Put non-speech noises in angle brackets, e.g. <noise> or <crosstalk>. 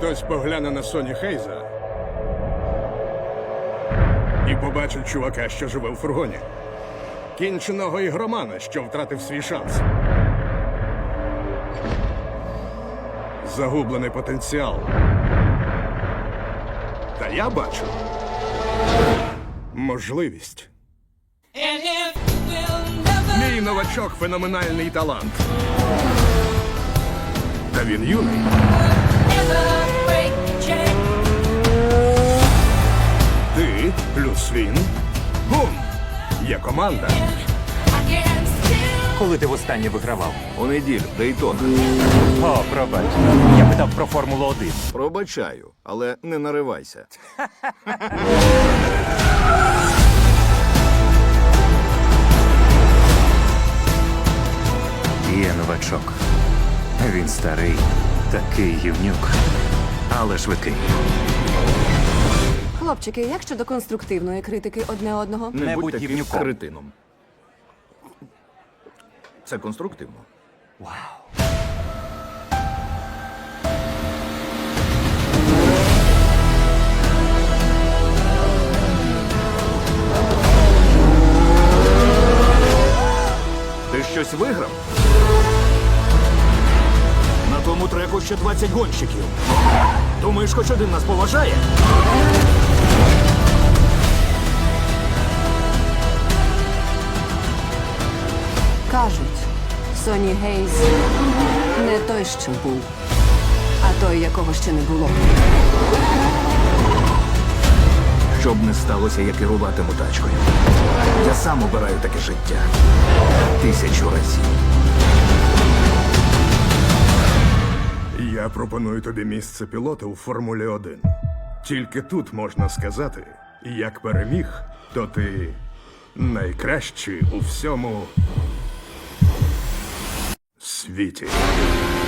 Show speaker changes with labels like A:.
A: хтось погляне на Соні Хейза і побачить чувака, що живе в фургоні. Кінченого ігромана, що втратив свій шанс. Загублений потенціал. Та я бачу можливість. Мій новачок феноменальний талант. Та він юний. Бум! Є команда.
B: Коли ти востаннє вигравав?
C: У неділю, Дейтона.
B: О, пробач. Я питав про Формулу 1.
C: Пробачаю, але не наривайся. <laughs>
B: Є новачок. Він старий, такий гівнюк, але швидкий.
D: Хлопчики, як щодо конструктивної критики одне одного?
C: Не,
B: Не
C: будь таким кретином. Це конструктивно. Ти щось виграв? На тому треку ще 20 гонщиків. Думаєш, хоч один нас поважає?
D: Кажуть, Соні Гейз не той, що був, а той, якого ще не було.
C: Щоб не сталося, я керуватиму тачкою. Я сам обираю таке життя. Тисячу разів.
A: Я пропоную тобі місце пілота у Формулі 1. Тільки тут можна сказати, як переміг, то ти найкращий у всьому Vite.